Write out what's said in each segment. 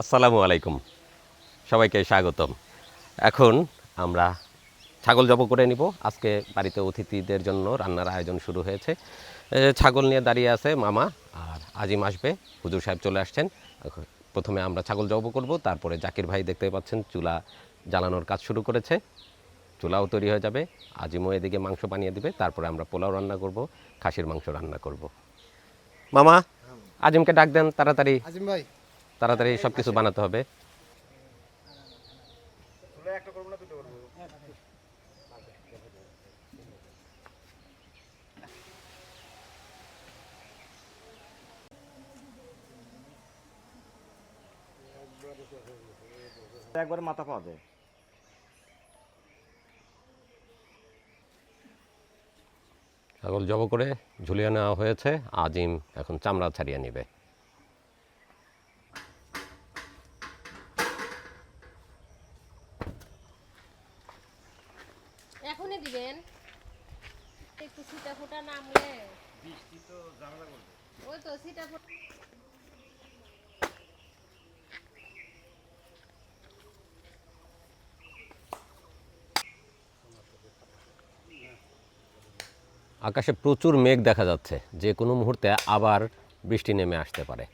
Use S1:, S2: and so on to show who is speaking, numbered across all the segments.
S1: আসসালামু আলাইকুম। সবাইকে স্বাগতম। এখন আমরা ছাগল জব করে নিব। আজকে বাড়িতে অতিথিদের জন্য রান্নার আয়োজন শুরু হয়েছে। ছাগল নিয়ে দাঁড়িয়ে আছে মামা আর আজিম আসবে। হুজুর সাহেব চলে আসছেন। প্রথমে আমরা ছাগল জব করব, তারপরে জাকির ভাই দেখতে পাচ্ছেন চুলা জ্বালানোর কাজ শুরু করেছে। চুলাও তৈরি হয়ে যাবে। আজিমও এদিকে মাংস বানিয়ে দিবে। তারপরে আমরা পোলাও রান্না করব, খাসির মাংস রান্না করব। মামা, আজিমকে ডাক দেন তাড়াতাড়ি।
S2: আজিম ভাই।
S1: তাড়াতাড়ি সব কিছু বানাতে হবে।
S3: একবার মাথা পাওয়া যায়
S1: ছাগল জব করে ঝুলিয়ে নেওয়া হয়েছে আজিম এখন চামড়া ছাড়িয়ে নেবে।
S4: এখনই দিবেন? একটু ছিটা ফোটা নামলে। ওই তো ছিটা ফোটা
S1: আকাশে প্রচুর মেঘ দেখা যাচ্ছে। যে কোনো মুহূর্তে আবার বৃষ্টি নেমে আসতে পারে।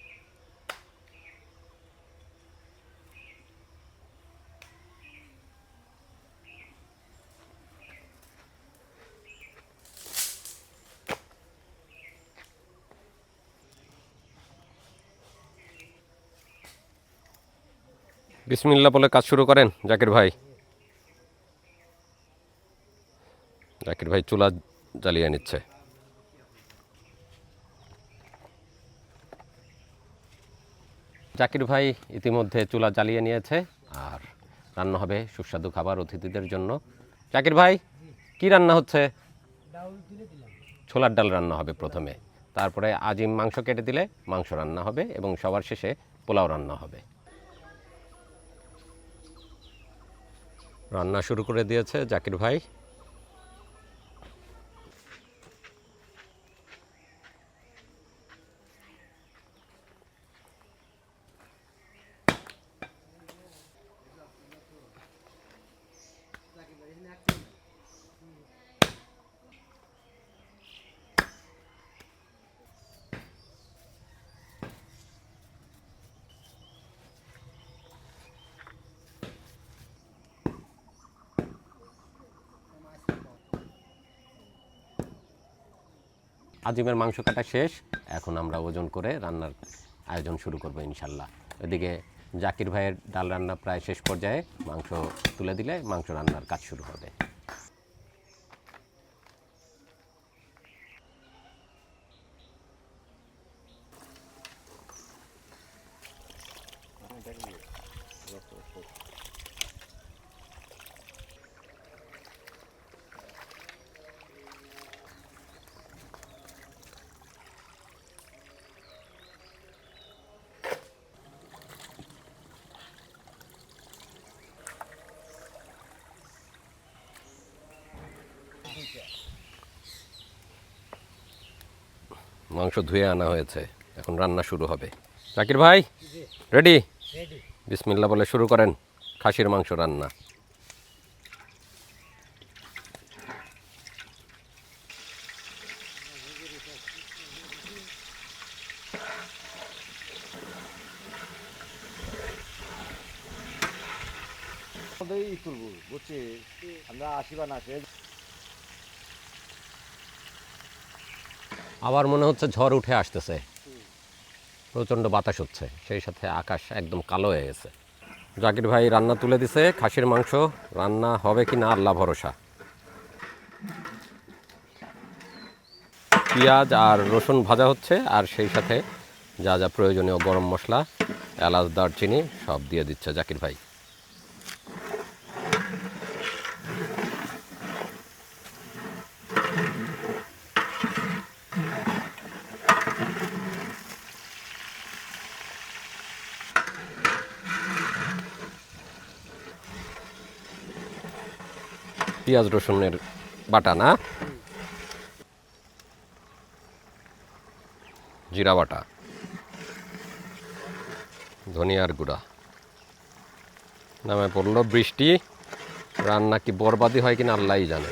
S1: বিসমিল্লা বলে কাজ শুরু করেন, জাকির ভাই। জাকির ভাই চুলা জ্বালিয়ে নিচ্ছে। জাকির ভাই ইতিমধ্যে চুলা জ্বালিয়ে নিয়েছে, আর রান্না হবে সুস্বাদু খাবার অতিথিদের জন্য। জাকির ভাই, কি রান্না হচ্ছে? ছোলার ডাল রান্না হবে প্রথমে। তারপরে আজিম মাংস কেটে দিলে মাংস রান্না হবে এবং সবার শেষে পোলাও রান্না হবে। রান্না শুরু করে দিয়েছে জাকির ভাই। আজিমের মাংস কাটা শেষ। এখন আমরা ওজন করে রান্নার আয়োজন শুরু করব ইনশাল্লাহ। এদিকে জাকির ভাইয়ের ডাল রান্না প্রায় শেষ পর্যায়ে মাংস তুলে দিলে মাংস রান্নার কাজ শুরু হবে। মাংস ধুয়ে আনা হয়েছে। এখন রান্না শুরু হবে। জাকির ভাই রেডি বিসমিল্লা বলে শুরু করেন। খাসির মাংস রান্না।
S3: আমরা আসি বা না
S1: আবার মনে হচ্ছে ঝড় উঠে আসতেছে। প্রচণ্ড বাতাস হচ্ছে। সেই সাথে আকাশ একদম কালো হয়ে গেছে। জাকির ভাই রান্না তুলে দিছে, খাসির মাংস। রান্না হবে কি না, আল্লাহ ভরসা। পেঁয়াজ আর রসুন ভাজা হচ্ছে, আর সেই সাথে যা যা প্রয়োজনীয় গরম মশলা, এলাচ, দারচিনি সব দিয়ে দিচ্ছে জাকির ভাই। পেঁয়াজ রসুনের বাটা না? জিরা বাটা। ধনিয়ার গুঁড়া। নামে পড়ল বৃষ্টি। রান্না কি বরবাদি হয় কিনা আল্লাহই জানে।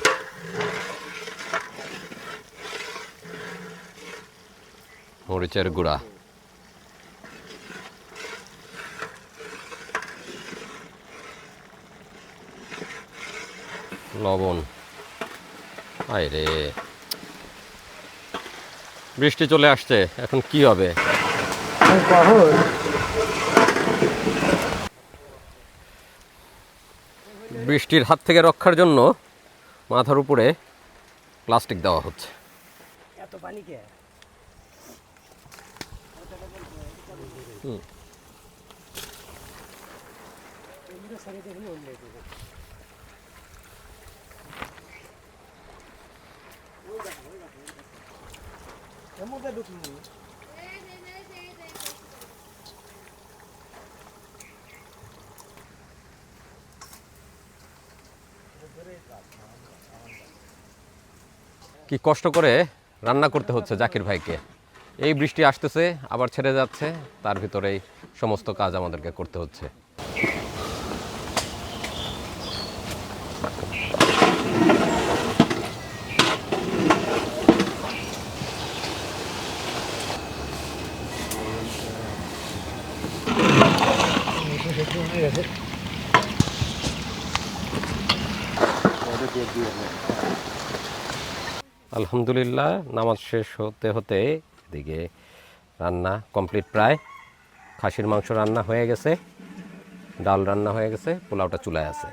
S1: মরিচের গুঁড়া। লবণ। আয় রে। বৃষ্টি চলে আসছে এখন কি হবে? বৃষ্টির হাত থেকে রক্ষার জন্য মাথার উপরে প্লাস্টিক দেওয়া হচ্ছে।
S2: এত পানি কে?
S1: কি কষ্ট করে রান্না করতে হচ্ছে জাকির ভাইকে? এই বৃষ্টি আসতেছে, আবার ছেড়ে যাচ্ছে, তার ভিতরেই সমস্ত কাজ আমাদেরকে করতে হচ্ছে। আলহামদুলিল্লাহ, নামাজ শেষ হতে হতে এদিকে রান্না কমপ্লিট প্রায়। খাসির মাংস রান্না হয়ে গেছে, ডাল রান্না হয়ে গেছে, পোলাওটা চুলায় আছে।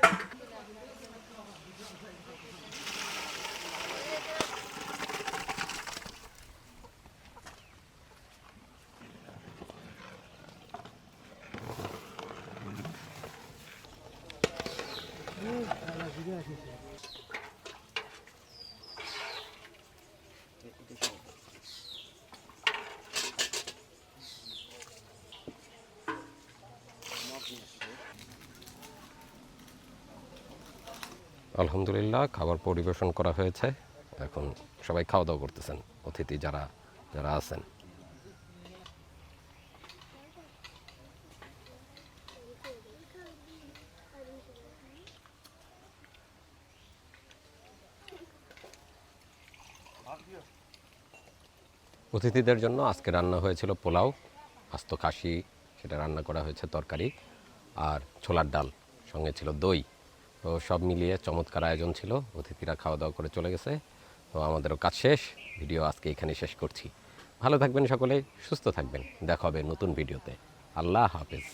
S1: আলহামদুলিল্লাহ খাবার পরিবেশন করা হয়েছে। এখন সবাই খাওয়া দাওয়া করতেছেন অতিথি যারা যারা আছেন। অতিথিদের জন্য আজকে রান্না হয়েছিল পোলাও আস্ত খাসি সেটা রান্না করা হয়েছে তরকারি আর ছোলার ডাল, সঙ্গে ছিল দই। তো সব মিলিয়ে চমৎকার আয়োজন ছিল, অতিথিরা খাওয়া দাওয়া করে চলে গেছে। তো আমাদেরও কাজ শেষ, ভিডিও আজকে এখানে শেষ করছি। ভালো থাকবেন সকলে সুস্থ থাকবেন, দেখা হবে নতুন ভিডিওতে। আল্লাহ হাফেজ।